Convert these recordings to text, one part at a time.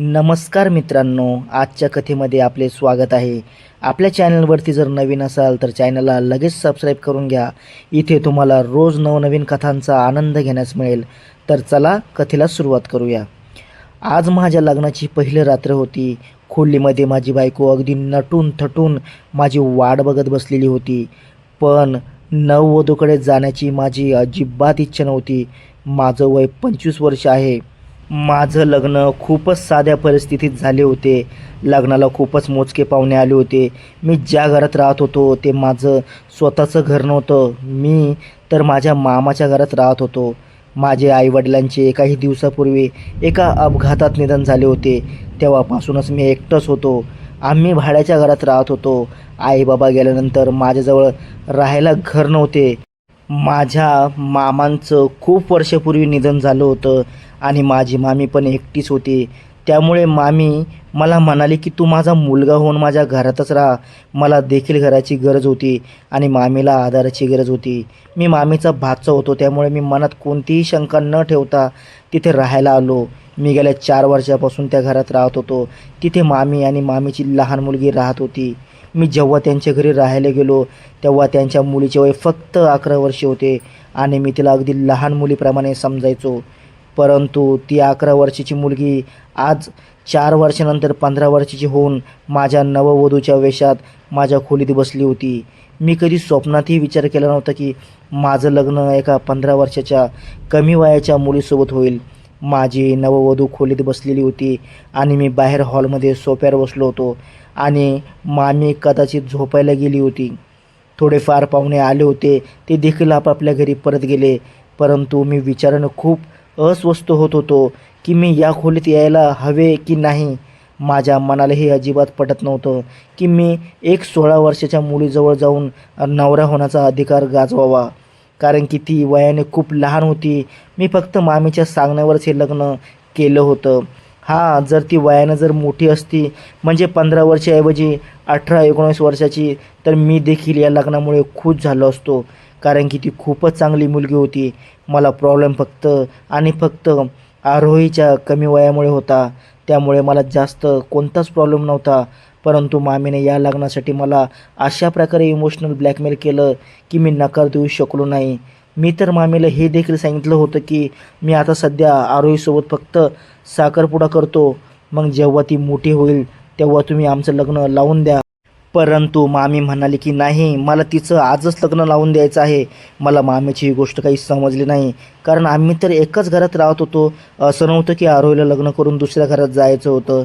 नमस्कार मित्रांनो आजच्या कथेमध्ये आपले स्वागत आहे. आपल्या चॅनलवरती जर नवीन असाल तर चॅनलला लगेच सबस्क्राईब करून घ्या. इथे तुम्हाला रोज नवनवीन कथांचा आनंद घेण्यास मिळेल. तर चला कथेला सुरुवात करूया. आज माझ्या लग्नाची पहिली रात्र होती. खोलीमध्ये माझी बायको अगदी नटून थटून माझी वाट बघत बसलेली होती. पण नववधूकडे जाण्याची माझी अजिबात इच्छा नव्हती. माझं वय पंचवीस वर्ष आहे. माझं लग्न खूपच साध्या परिस्थितीत झाले होते. लग्नाला खूपच मोजके पाहुणे आले होते. मी ज्या घरात राहत होतो ते माझं स्वतःचं घर नव्हतं. मी तर माझ्या मामाच्या घरात राहत होतो. माझे आईवडिलांचे काही दिवसापूर्वी एका अपघातात निधन झाले होते. तेव्हापासूनच मी एकटंच होतो. आम्ही भाड्याच्या घरात राहत होतो. आई बाबा गेल्यानंतर माझ्याजवळ राहायला घर नव्हते. माझ्या मामांचं खूप वर्षापूर्वी निधन झालं होतं. आणि माझी मामी पण एकटीच होती. त्यामुळे मामी मला म्हणाली की तू माझा मुलगा होऊन माझ्या घरातच राहा. मला देखील घराची गरज होती आणि मामीला आधाराची गरज होती. मी मामीचा भाचा होतो त्यामुळे मी मनात कोणतीही शंका न ठेवता तिथे राहायला आलो. मी गेल्या चार वर्षापासून त्या घरात राहत होतो. तिथे मामी आणि मामीची लहान मुलगी राहत होती. मी जेव्हा त्यांच्या घरी राहायला गेलो तेव्हा त्यांच्या मुलीचे वय फक्त अकरा वर्षे होते आणि मी तिला अगदी लहान मुलीप्रमाणे समजायचो. परंतु ती अकरा वर्षाची मुलगी आज चार वर्षानंतर पंधरा वर्षाची होऊन माझ्या नववधूच्या वेशात माझ्या खोलीत बसली होती. मी कधी स्वप्नातही विचार केला नव्हता की माझं लग्न एका पंधरा वर्षाच्या कमी वयाच्या मुलीसोबत होईल. माझी नववधू खोलीत बसलेली होती आणि मी बाहेर हॉलमध्ये सोप्यावर बसलो होतो आणि मामी कदाचित झोपायला गेली होती. थोडेफार पाहुणे आले होते ते देखील आपापल्या घरी परत गेले परंतु मी विचारानं खूप अस्वस्थ होत होतो की मी या खोलीत यायला हवे की नाही? माझ्या मनाला हे अजिबात पटत नव्हतं की मी एक सोळा वर्षाच्या मुलीजवळ जाऊन नवरा होण्याचा अधिकार गाजवावा. कारण की ती वयाने खूप लहान होती. मी फक्त मामीच्या सांगण्यावरच हे लग्न केलं होतं. हां जर ती वयानं जर मोठी असती म्हणजे पंधरा वर्षाऐवजी अठरा एकोणीस वर्षाची तर मी देखील या लग्नामुळे खुश झालो असतो. कारण की ती खूपच चांगली मुलगी होती. मला प्रॉब्लेम फक्त आणि फक्त आरोहीच्या कमी वयामुळे होता. त्यामुळे मला जास्त कोणताच प्रॉब्लेम नव्हता. परंतु मामीने या लग्नासाठी मला अशा प्रकारे इमोशनल ब्लॅकमेल केलं की मी नकार देऊ शकलो नाही. मी तर मामीला हे देखील सांगितलं होतं की मी आता सध्या आरोहीसोबत फक्त साखरपुडा करतो. मग जेव्हा ती मोठी होईल तेव्हा तुम्ही आमचं लग्न लावून द्या. परंतु मामी म्हणाली की नाही मला तिचं आजच लग्न लावून द्यायचं आहे. मला मामीची ही गोष्ट काही समजली नाही. कारण आम्ही तर एकाच घरात राहत होतो. असं नव्हतं की आरोहीला लग्न करून दुसऱ्या घरात जायचं होतं.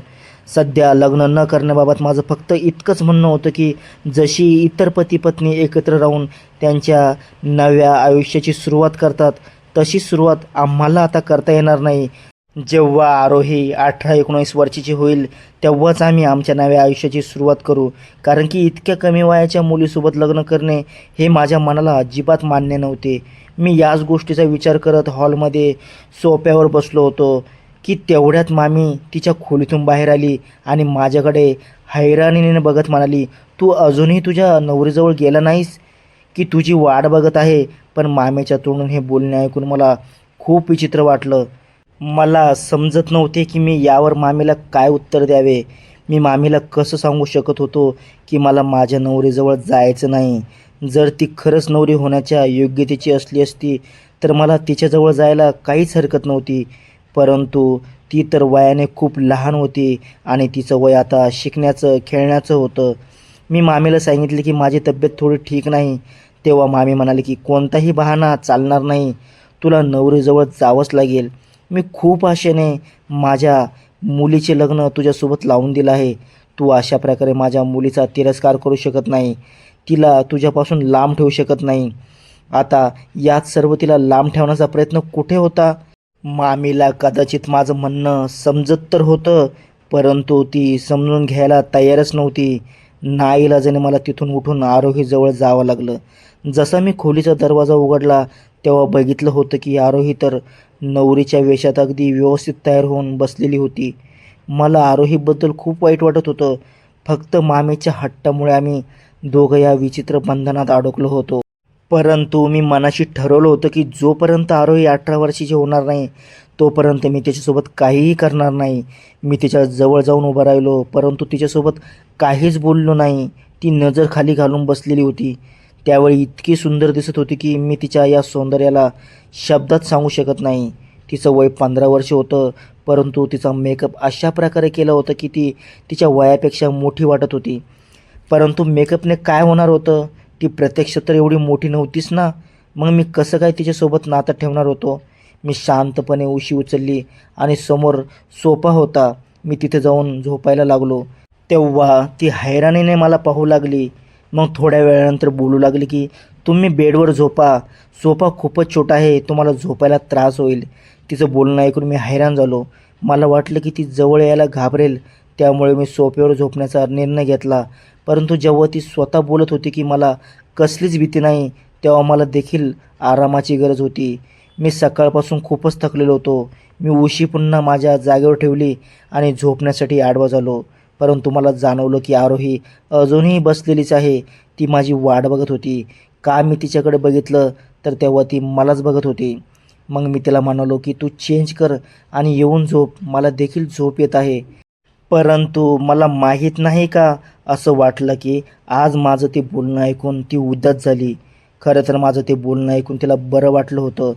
सध्या लग्न न करण्याबाबत माझं फक्त इतकंच म्हणणं होतं की जशी इतर पती पत्नी एकत्र राहून त्यांच्या नव्या आयुष्याची सुरुवात करतात तशी सुरुवात आम्हाला आता करता येणार नाही. जेव्हा आरोही अठरा एकोणीस वर्षाची होईल तेव्हाच आम्ही आमच्या नव्या आयुष्याची सुरुवात करू. कारण की इतक्या कमी वयाच्या मुलीसोबत लग्न करणे हे माझ्या मनाला अजिबात मान्य नव्हते. मी याच गोष्टीचा विचार करत हॉलमध्ये सोप्यावर बसलो होतो की तेवढ्यात मामी तिच्या खोलीतून बाहेर आली आणि माझ्याकडे हैराणीने बघत म्हणाली तू अजूनही तुझ्या नवरीजवळ गेला नाहीस? की तुझी वाट बघत आहे? पण मामेच्या तोंडून हे बोलणे ऐकून मला खूप विचित्र वाटलं. मला समजत नव्हते की मी यावर मामीला काय उत्तर द्यावे. मी मामीला कसं सांगू शकत होतो की मला माझ्या नवरीजवळ जायचं नाही? जर ती खरंच नवरी होण्याच्या योग्यतेची असली असती तर मला तिच्याजवळ जायला काहीच हरकत नव्हती. परंतु ती तर वयाने खूप लहान होती आणि तिचं वय आता शिकण्याचं खेळण्याचं होतं. मी मामीला सांगितले की माझी तब्येत थोडी ठीक नाही. तेव्हा मामी म्हणाले की कोणताही बहाणा चालणार नाही. तुला नवरीजवळ जावंच लागेल. मी खूप आशेने माझ्या मुलीचे लग्न तुझ्यासोबत लावून दिलं आहे. तू अशा प्रकारे माझ्या मुलीचा तिरस्कार करू शकत नाही. तिला तुझ्यापासून लांब ठेवू शकत नाही. आता यात सर्व तिला लांब ठेवण्याचा प्रयत्न कुठे होता? मामीला कदाचित माझं म्हणणं समजत तर होतं परंतु ती समजून घ्यायला तयारच नव्हती. नाईलाजाने मला तिथून उठून आरोहीजवळ जावं लागलं. जसा मी खोलीचा दरवाजा उघडला तेव्हा बघितलं होतं की आरोही तर नवरीच्या वेशात अगदी व्यवस्थित तयार होऊन बसलेली होती. मला आरोहीबद्दल खूप वाईट वाटत होतं. फक्त मामेच्या हट्टामुळे आम्ही दोघं या विचित्र बंधनात अडकलो होतो. परंतु मी मनाशी ठरवलं होतं की जोपर्यंत आरोही अठरा वर्षाची होणार नाही तोपर्यंत मी त्याच्यासोबत काहीही करणार नाही. मी तिच्या जवळ जाऊन उभं राहिलो परंतु तिच्यासोबत काहीच बोललो नाही. ती नजर खाली घालून बसलेली होती. त्यावेळी इतकी सुंदर दिसत होती की मी तिच्या या सौंदर्याला शब्दात सांगू शकत नाही. तिचं वय पंधरा वर्ष होतं परंतु तिचा मेकअप अशा प्रकारे केला होता की ती तिच्या वयापेक्षा मोठी वाटत होती. परंतु मेकअपने काय होणार होतं? ती प्रत्यक्ष तर एवढी मोठी नव्हतीच ना? मग मी कसं काय तिच्यासोबत नातं ठेवणार होतो? मी शांतपणे उशी उचलली आणि समोर सोपा होता. मी तिथे जाऊन झोपायला लागलो. तेव्हा ती हैराणीने मला पाहू लागली. मग थोड्या वेळानंतर बोलू लागले की तुम्ही बेडवर झोपा. सोफा खूपच छोटा आहे तुम्हाला झोपायला त्रास होईल. तिचं बोलणं ऐकून मी हैराण झालो. मला वाटलं की ती जवळ यायला घाबरेल त्यामुळे मी सोफ्यावर झोपण्याचा निर्णय घेतला. परंतु जेव्हा ती स्वतः बोलत होती की मला कसलीच भीती नाही तेव्हा मला देखील आरामाची गरज होती. मी सकाळपासून खूपच थकलेलो होतो. मी उशी पुन्हा माझ्या जागेवर ठेवली आणि झोपण्यासाठी आडवा झालो. परंतु मला जाणवलं की आरोही अजूनही बसलेलीच आहे. ती माझी वाट बघत होती. का मी तिच्याकडे बघितलं? तर तेव्हा ती मलाच बघत होती. मग मी तिला म्हणालो की तू चेंज कर आणि येऊन झोप. मला देखील झोप येत आहे. परंतु मला माहीत नाही का? असं वाटलं की आज माझं ते बोलणं ऐकून ती उदास झाली. खरं तर माझं ते बोलणं ऐकून तिला बरं वाटलं होतं.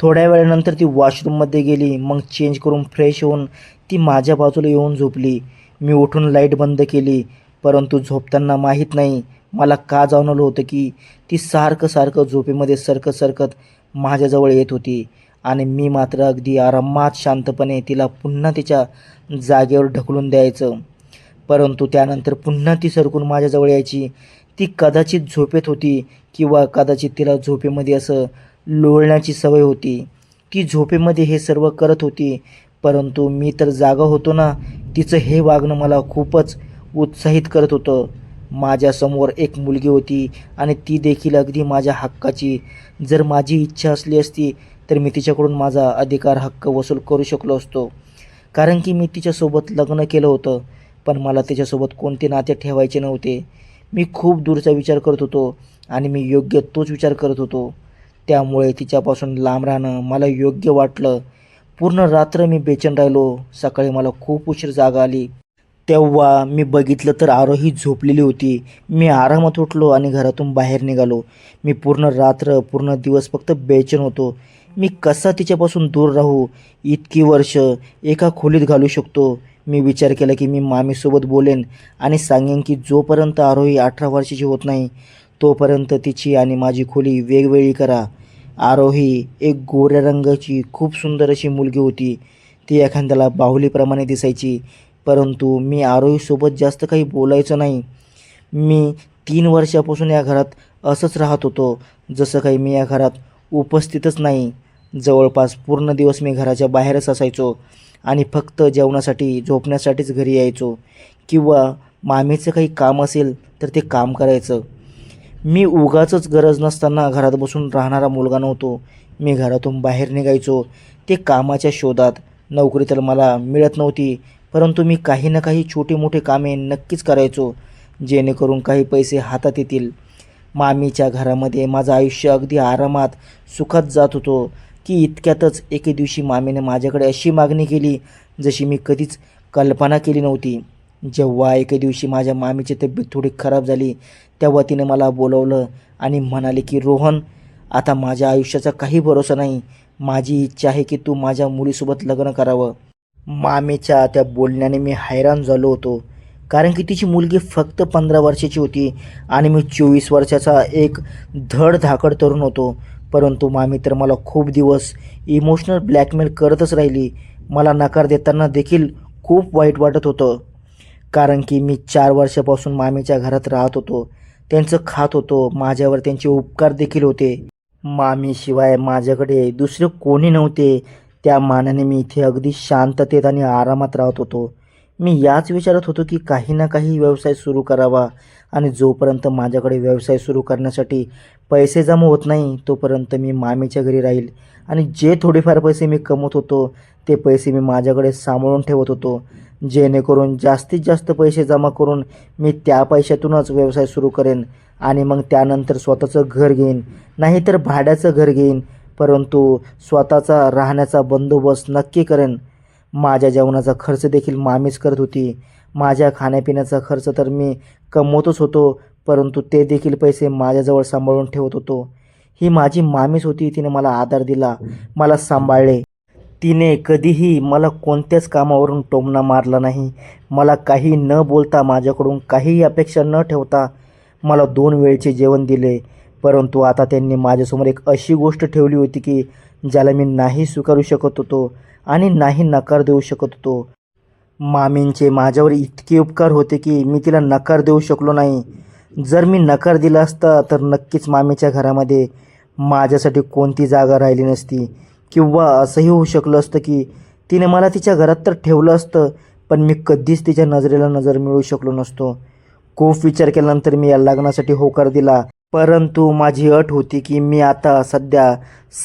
थोड्या वेळानंतर ती वॉशरूममध्ये गेली. मग चेंज करून फ्रेश होऊन ती माझ्या बाजूला येऊन झोपली. मी उठून लाइट बंद केली परंतु झोपताना माहीत नाही मला का जाणवलं होतं की ती सारखं सारखं झोपेमध्ये सरकत सरकत माझ्याजवळ येत होती आणि मी मात्र अगदी आरामात शांतपणे तिला पुन्हा तिच्या जागेवर ढकलून द्यायचं. परंतु त्यानंतर पुन्हा ती सरकून माझ्याजवळ यायची. ती कदाचित झोपेत होती किंवा कदाचित तिला झोपेमध्ये असं लोळण्याची सवय होती. ती झोपेमध्ये हे सर्व करत होती परंतु मी तर जागा होतो ना तिचं हे वागणं मला खूपच उत्साहित करत होतं. माझ्यासमोर एक मुलगी होती आणि ती देखील अगदी माझ्या हक्काची. जर माझी इच्छा असली असती तर मी तिच्याकडून माझा अधिकार हक्क वसूल करू शकलो असतो. कारण की मी तिच्यासोबत लग्न केलं होतं पण मला तिच्यासोबत कोणते नाते ठेवायचे नव्हते. मी खूप दूरचा विचार करत होतो आणि मी योग्य तोच विचार करत होतो. त्यामुळे तिच्यापासून लांब राहणं मला योग्य वाटलं. पूर्ण रात्र मी बेचैन राहिलो. सकाळी मला खूप उशीर जागा आली. तेव्हा मी बघितलं तर आरोही झोपलेली होती. मी आरामात उठलो आणि घरातून बाहेर निघालो. मी पूर्ण रात्र पूर्ण दिवस फक्त बेचैन होतो. मी कसा तिच्यापासून दूर राहू? इतकी वर्ष एका खोलीत घालू शकतो? मी विचार केला की मी मामीसोबत बोलेन आणि सांगेन की जोपर्यंत आरोही अठरा वर्षाची होत नाही तोपर्यंत तिची आणि माझी खोली वेगवेगळी करा. आरोही एक गोऱ्या रंगाची खूप सुंदर अशी मुलगी होती. ती एखाद्याला बाहुलीप्रमाणे दिसायची. परंतु मी आरोहीसोबत जास्त काही बोलायचं नाही. मी तीन वर्षापासून या घरात असंच राहत होतो जसं काही मी या घरात उपस्थितच नाही. जवळपास पूर्ण दिवस मी घराच्या बाहेरच असायचो आणि फक्त जेवणासाठी झोपण्यासाठीच घरी यायचो. किंवा मामीचं काही काम असेल तर ते काम करायचं. मी उगाचच गरज नसताना घरात बसून राहणारा मुलगा नव्हतो. मी घरातून बाहेर निघायचो. ते कामाच्या शोधात. नोकरी तर मला मिळत नव्हती परंतु मी काही ना काही छोटे मोठी कामे नक्कीच करायचो जेणेकरून काही पैसे हातात येतील. मामीच्या घरामध्ये माझं आयुष्य अगदी आरामात सुखात जात होतो की इतक्यातच एके दिवशी मामीने माझ्याकडे अशी मागणी केली जशी मी कधीच कल्पना केली नव्हती. जेव्हा एके दिवशी माझ्या मामीची तब्येत थोडी खराब झाली तेव्हा तिने मला बोलवलं आणि म्हणाले की रोहन आता माझ्या आयुष्याचा काही भरोसा नाही. माझी इच्छा आहे की तू माझ्या मुलीसोबत लग्न करावं. मामीच्या त्या बोलण्याने मी हैराण झालो होतो कारण की तिची मुलगी फक्त पंधरा वर्षाची होती आणि मी चोवीस वर्षाचा एक धड धाकड तरुण होतो. परंतु मामी तर मला खूप दिवस इमोशनल ब्लॅकमेल करतच राहिली. मला नकार देताना देखील खूप वाईट वाटत होतं. कारण की मी चार वर्षापासून मामीच्या घरात राहत होतो. त्यांचं खात होतो. माझ्यावर त्यांचे उपकार देखील होते. मामीशिवाय माझ्याकडे दुसरे कोणी नव्हते. त्या मानाने मी इथे अगदी शांततेत आणि आरामात राहत होतो. मी याच विचारत होतो की काही ना काही व्यवसाय सुरू करावा. आणि जोपर्यंत माझ्याकडे व्यवसाय सुरू करण्यासाठी पैसे जमा होत नाही तोपर्यंत मी मामीच्या घरी राहील. आणि जे थोडेफार पैसे मी कमवत होतो ते पैसे मी माझ्याकडे सांभाळून ठेवत होतो. जेणेकरून जास्तीत जास्त पैसे जमा करून मी त्या पैशातूनच व्यवसाय सुरू करेन आणि मग त्यानंतर स्वतःचं घर घेईन. नाहीतर भाड्याचं घर घेईन परंतु स्वतःचा राहण्याचा बंदोबस्त नक्की करेन. माझ्या जेवणाचा खर्च देखील मामीच करत होती. माझ्या खाण्यापिण्याचा खर्च तर मी कमवतच होतो परंतु ते देखील पैसे माझ्याजवळ सांभाळून ठेवत होतो. ही माझी मामीच होती तिने मला आधार दिला मला सांभाळले. तिने कधीही मला कोणत्याच कामावरून टोमणा मारला नाही. मला काही न बोलता माझ्याकडून काहीही अपेक्षा न ठेवता मला दोन वेळचे जेवण दिले. परंतु आता त्यांनी माझ्यासमोर एक अशी गोष्ट ठेवली होती की ज्याला मी नाही स्वीकारू शकत होतो आणि नाही नकार देऊ शकत होतो. मामींचे माझ्यावर इतके उपकार होते की मी तिला नकार देऊ शकलो नाही. जर मी नकार दिला असता तर नक्कीच मामीच्या घरामध्ये माझ्यासाठी कोणती जागा राहिली नसती. किंवा असंही होऊ शकलं असतं की तिने मला तिच्या घरात तर ठेवलं असतं पण मी कधीच तिच्या नजरेला नजर मिळू शकलो नसतो. खूप विचार केल्यानंतर मी या लग्नासाठी होकार दिला. परंतु माझी अट होती की मी आता सध्या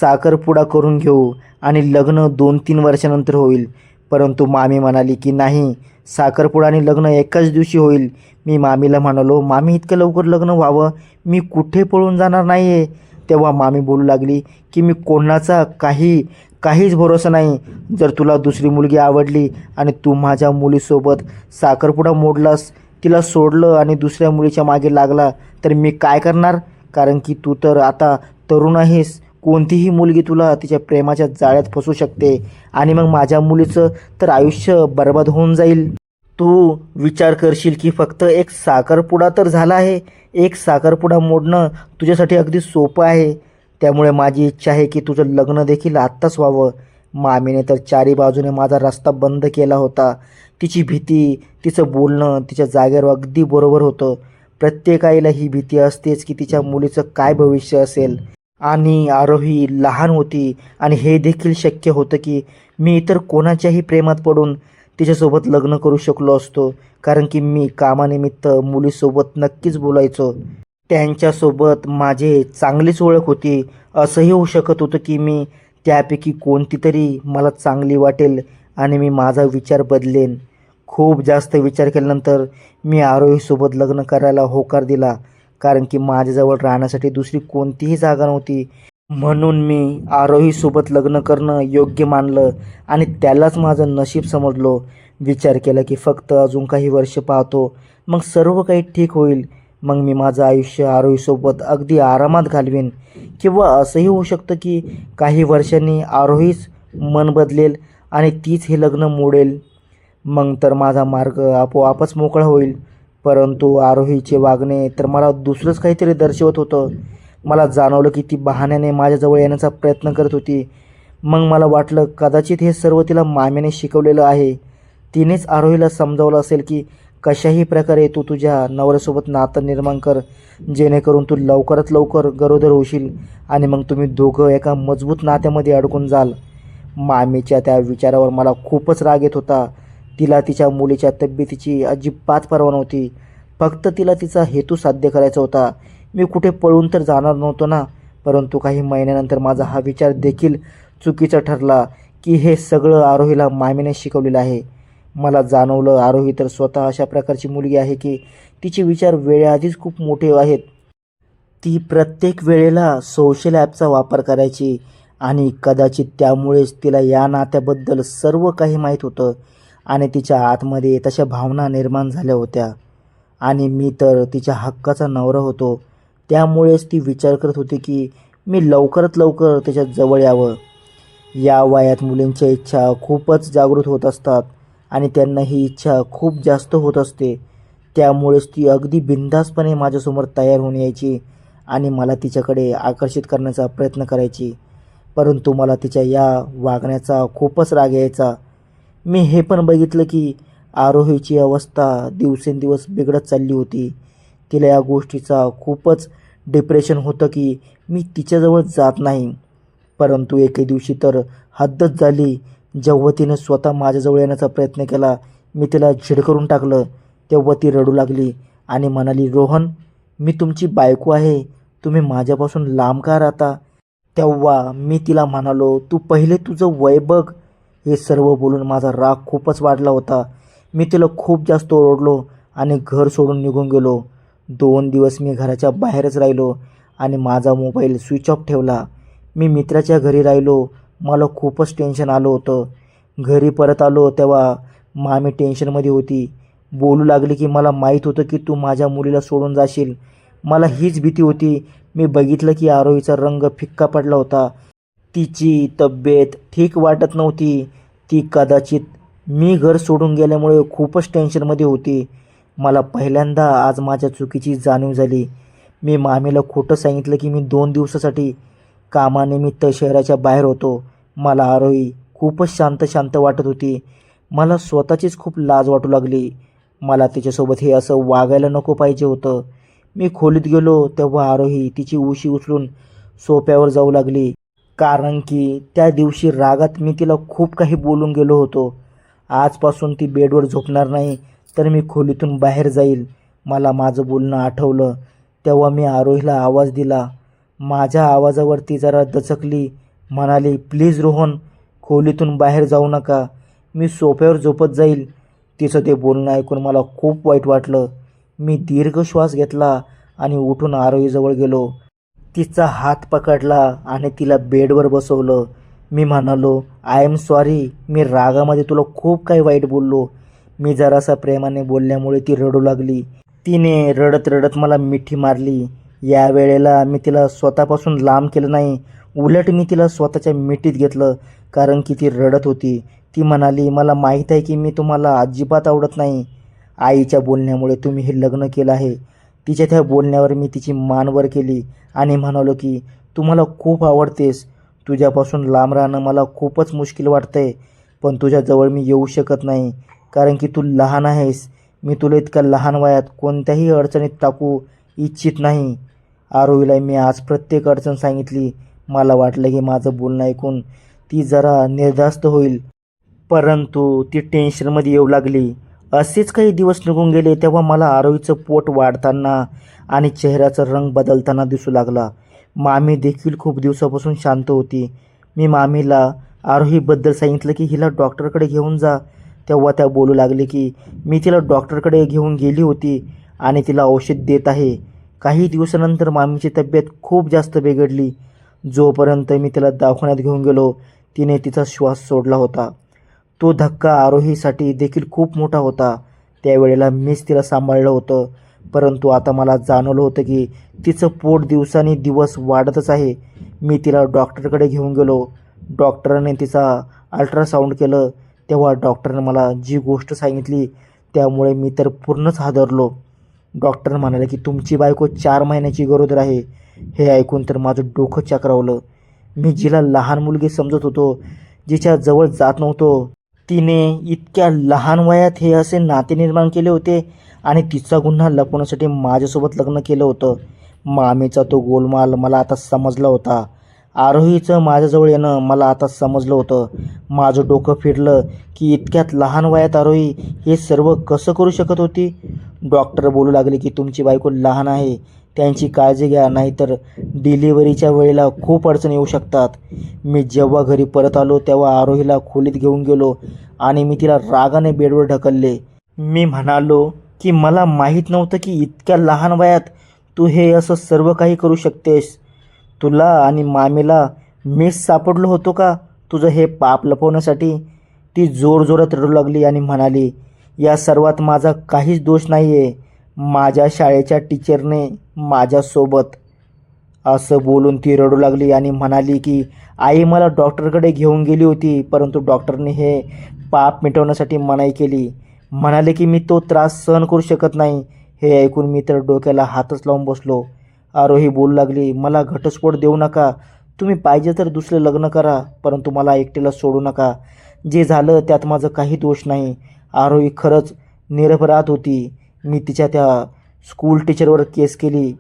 साखरपुडा करून घेऊ आणि लग्न दोन तीन वर्षानंतर होईल. परंतु मामी म्हणाली की नाही साखरपुडा आणि लग्न एकाच दिवशी होईल. मी मामीला म्हणालो मामी इतकं लवकर लग्न व्हावं? मी कुठे पळून जाणार नाही आहे तेव्हा मामी बोलू लागली की मी कोणाचा काही काहीच भरोसा नाही. जर तुला दुसरी मुलगी आवडली आणि तू माझ्या मुलीसोबत साखरपुडा मोडलास तिला सोडलं आणि दुसऱ्या मुलीच्या मागे लागला तर मी काय करणार? कारण की तू तर आता तरुण आहेस. कोणतीही मुलगी तुला तिच्या प्रेमाच्या जाळ्यात फसू शकते आणि मग माझ्या मुलीचं तर आयुष्य बर्बाद होऊन जाईल. तू विचार करशील की फक्त एक साखरपुडा तर झाला आहे. एक साखरपुडा मोडणं तुझ्यासाठी अगदी सोपं आहे. त्यामुळे माझी इच्छा आहे की तुझं लग्न देखील आत्ताच व्हावं. मामीने तर चारी बाजूने माझा रस्ता बंद केला होता. तिची भीती तिचं बोलणं तिच्या जागेवर अगदी बरोबर होतं. प्रत्येकाईला ही भीती असतेच की तिच्या मुलीचं काय भविष्य असेल. आणि आरोही लहान होती. आणि हे देखील शक्य होतं की मी इतर कोणाच्याही प्रेमात पडून तिच्यासोबत लग्न करू शकलो असतो. कारण की मी कामानिमित्त मुलीसोबत नक्कीच बोलायचो. त्यांच्यासोबत माझे चांगलीच ओळख होती. असंही होऊ शकत होतं की मी त्यापैकी कोणती तरी मला चांगली वाटेल आणि मी माझा विचार बदलेन. खूप जास्त विचार केल्यानंतर मी आरोहीसोबत लग्न करायला होकार दिला. कारण की माझ्याजवळ राहण्यासाठी दुसरी कोणतीही जागा नव्हती. म्हणून मी आरोहीसोबत लग्न करणं योग्य मानलं आणि त्यालाच माझं नशीब समजलो. विचार केला की फक्त अजून काही वर्ष पाहतो. मग सर्व काही ठीक होईल. मग मी माझं आयुष्य आरोहीसोबत अगदी आरामात घालवीन. किंवा असंही होऊ शकतं की काही वर्षांनी आरोहीच मन बदलेल आणि तीच हे लग्न मोडेल. मग तर माझा मार्ग आपोआपच मोकळा होईल. परंतु आरोहीचे वागणे तर मला दुसरंच काहीतरी दर्शवत होतं. मला जाणवलं की ती बहाण्याने माझ्याजवळ येण्याचा प्रयत्न करत होती. मग मला वाटलं कदाचित हे सर्व तिला मामेने शिकवलेलं आहे. तिनेच आरोहीला समजावलं असेल की कशाही प्रकारे तू तुझ्या नवऱ्यासोबत नातं निर्माण कर जेणेकरून तू लवकरात लवकर गरोदर होशील आणि मग तुम्ही दोघं एका मजबूत नात्यामध्ये अडकून जाल. मामीच्या त्या विचारावर मला खूपच राग येत होता. तिला तिच्या मुलीच्या तब्येतीची अजिबात पर्वा नव्हती. फक्त तिला तिचा हेतू साध्य करायचा होता. मी कुठे पळून तर जाणार नव्हतो ना. परंतु काही महिन्यानंतर माझा हा विचार देखील चुकीचा ठरला की हे सगळं आरोहीला मामीने शिकवलेलं आहे. मला जाणवलं आरोही तर स्वतः अशा प्रकारची मुलगी आहे की तिचे विचार वेळेआधीच खूप मोठे आहेत. ती प्रत्येक वेळेला सोशल ॲपचा वापर करायची आणि कदाचित त्यामुळेच तिला या नात्याबद्दल सर्व काही माहीत होतं आणि तिच्या आतमध्ये तशा भावना निर्माण झाल्या होत्या. आणि मी तर तिच्या हक्काचा नवरा होतो. त्यामुळेच ती विचार करत होती की मी लवकरात लवकर त्याच्याजवळ यावं. या वयात मुलींच्या इच्छा खूपच जागृत होत असतात आणि त्यांना ही इच्छा खूप जास्त होत असते. त्यामुळेच ती अगदी बिनधास्तपणे माझ्यासमोर तयार होऊन यायची आणि मला तिच्याकडे आकर्षित करण्याचा प्रयत्न करायची. परंतु मला तिच्या या वागण्याचा खूपच राग यायचा. मी हे पण बघितलं की आरोहीची अवस्था दिवसेंदिवस बिघडत चालली होती. तिला या गोष्टीचा खूपच डिप्रेशन होतं की मी तिच्याजवळ जात नाही. परंतु एके दिवशी तर हद्दच झाली. जेव्हा तिनं स्वतः माझ्याजवळ येण्याचा प्रयत्न केला मी तिला झिडकरून टाकलं. तेव्हा ती रडू लागली आणि म्हणाली रोहन मी तुमची बायको आहे. तुम्ही माझ्यापासून लांब का राहता? तेव्हा मी तिला म्हणालो तू पहिले तुझं वय बघ. हे सर्व बोलून माझा राग खूपच वाढला होता. मी तिला खूप जास्त ओरडलो आणि घर सोडून निघून गेलो. दोन दिवस मी घराच्या बाहेरच राहिलो आणि माझा मोबाईल स्विच ऑफ ठेवला. मी मित्राच्या घरी राहिलो. मला खूपच टेन्शन आलं होतं. घरी परत आलो तेव्हा मामी टेन्शनमध्ये होती. बोलू लागली की मला माहीत होतं की तू माझ्या मुलीला सोडून जाशील. मला हीच भीती होती. मी बघितलं की आरोहीचा रंग फिक्का पडला होता. तिची तब्येत ठीक वाटत नव्हती. ती कदाचित मी घर सोडून गेल्यामुळे खूपच टेन्शनमध्ये होती. मला पहिल्यांदा आज माझ्या चुकीची जाणीव झाली. मी मामीला खोटं सांगितलं की मी दोन दिवसासाठी कामानिमित्त शहराच्या बाहेर होतो. मला आरोही खूपच शांत शांत वाटत होती. मला स्वतःचीच खूप लाज वाटू लागली. मला तिच्यासोबत हे असं वागायला नको पाहिजे होतं. मी खोलीत गेलो तेव्हा आरोही तिची उशी उचलून सोप्यावर जाऊ लागली. कारण की त्या दिवशी रागात मी तिला खूप काही बोलून गेलो होतो. आजपासून ती बेडवर झोपणार नाही. तर मी खोलीतून बाहेर जाईल. मला माझं बोलणं आठवलं. तेव्हा मी आरोहीला आवाज दिला. माझ्या आवाजावरती जरा दचकली. म्हणाली प्लीज रोहन खोलीतून बाहेर जाऊ नका. मी सोफ्यावर झोपत जाईल. तिचं ते बोलणं ऐकून मला खूप वाईट वाटलं. मी दीर्घ श्वास घेतला आणि उठून आरोहीजवळ गेलो. तिचा हात पकडला आणि तिला बेडवर बसवलं. मी म्हणालो आय एम सॉरी. मी रागामध्ये तुला खूप काही वाईट बोललो. मी जरासा प्रेमाने बोलल्यामुळे ती रडू लागली. तिने रडत रडत मला मिठी मारली. या वेळेला मी तिला स्वतःपासून लांब केलं नाही. उलट मी तिला स्वतःच्या मिठीत घेतलं कारण की ती रडत होती. ती म्हणाली मला माहीत आहे की मी तुम्हाला अजिबात आवडत नाही. आईच्या बोलण्यामुळे तुम्ही हे लग्न केलं आहे. तिच्या त्या बोलण्यावर मी तिची मानवर केली आणि म्हणालो की तू मला खूप आवडतेस. तुझ्यापासून लांब राहणं मला खूपच मुश्किल वाटतंय. पण तुझ्याजवळ मी येऊ शकत नाही. कारण की तू लहान आहेस. मी तुला इतक्या लहान वयात कोणत्याही अडचणीत टाकू इच्छित नाही. आरोहीला मी आज प्रत्येक अडचण सांगितली. मला वाटलं की माझं बोलणं ऐकून ती जरा निर्धास्त होईल. परंतु ती टेन्शनमध्ये येऊ लागली. असेच काही दिवस निघून गेले तेव्हा मला आरोहीचं पोट वाढताना आणि चेहऱ्याचा रंग बदलताना दिसू लागला. मामी देखील खूप दिवसापासून शांत होती. मी मामीला आरोहीबद्दल सांगितलं की हिला डॉक्टरकडे घेऊन जा. तेव्हा त्या बोलू लागले की मी तिला डॉक्टरकडे घेऊन गेली होती आणि तिला औषध देत आहे. काही दिवसानंतर मामीची तब्येत खूप जास्त बिघडली. जोपर्यंत मी तिला दवाखान्यात घेऊन गेलो तिने तिचा श्वास सोडला होता. तो धक्का आरोहीसाठी देखील खूप मोठा होता. त्यावेळेला मीच तिला सांभाळलं होतं. परंतु आता मला जाणवलं होतं की तिचं पोट दिवसानी दिवस वाढतच आहे. मी तिला डॉक्टरकडे घेऊन गेलो. डॉक्टराने तिचा अल्ट्रासाऊंड केलं. तेव्हा डॉक्टरनं मला जी गोष्ट सांगितली त्यामुळे मी तर पूर्णच हादरलो. डॉक्टर म्हणाले की तुमची बायको चार महिन्याची गरोदर आहे. हे ऐकून तर माझं डोकं चक्रावलं. मी जिला लहान मुलगी समजत होतो जिच्या जवळ जात नव्हतो. तिने इतक्या लहान वयात हे असे नाते निर्माण केले होते आणि तिचा गुन्हा लपवण्यासाठी माझ्यासोबत लग्न केलं होतं. मामीचा तो गोलमाल मला आता समजला होता. आरोहीचं माझ्याजवळ येणं मला आता समजलं होतं. माझं डोकं फिरलं की इतक्यात लहान वयात आरोही हे सर्व कसं करू शकत होती? डॉक्टर बोलू लागले की तुमची बायको लहान आहे. त्यांची काळजी घ्या नाहीतर डिलिव्हरीच्या वेळेला खूप अडचण येऊ शकतात. मी जेव्हा घरी परत आलो तेव्हा आरोहीला खोलीत घेऊन गेलो आणि मी तिला रागाने बेडवर ढकलले. मी म्हणालो की मला माहीत नव्हतं की इतक्या लहान वयात तू हे असं सर्व काही करू शकतेस. तुला आणि मामीला मीच सापडलो होतो का? तुझं हे पाप लपवण्यासाठी? ती जोरजोरात रडू लागली आणि म्हणाली या सर्वात माझा काहीच दोष नाही आहे माझ्या शाळेच्या टीचरने माझ्यासोबत असं बोलून ती रडू लागली आणि म्हणाली की आई मला डॉक्टरकडे घेऊन गेली होती परंतु डॉक्टरने हे पाप मिटवण्यासाठी मनाई केली. म्हणाले की मी तो त्रास सहन करू शकत नाही. हे ऐकून मी तर डोक्याला हातच लावून बसलो. आरोही बोलू लागली मला घटस्फोट देऊ नका. तुम्ही पाहिजे तर दुसरं लग्न करा परंतु मला एकटीला सोडू नका. जे झालं त्यात माझं काही दोष नाही. आरोही खरंच निरपराध होती. मी तिच्या त्या स्कूल टीचरवर केस केली.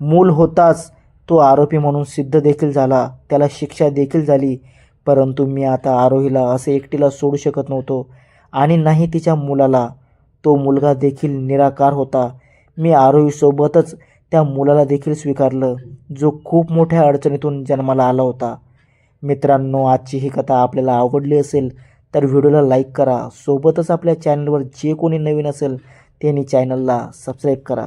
मूल होताच तो आरोपी म्हणून सिद्ध देखील झाला. त्याला शिक्षा देखील झाली. परंतु मी आता आरोहीला असे एकटीला सोडू शकत नव्हतो आणि नाही तिच्या मुलाला. तो मुलगा देखील निराकार होता. मी आरोहीसोबतच त्या मुलाला देखील स्वीकारलं जो खूप मोठ्या अडचणीतून जन्माला आला होता. मित्रांनो आजची ही कथा आपल्याला आवडली असेल तर व्हिडिओला लाईक करा. सोबतच आपल्या चॅनलवर जे कोणी नवीन असेल त्यांनी चॅनलला सबस्क्राईब करा.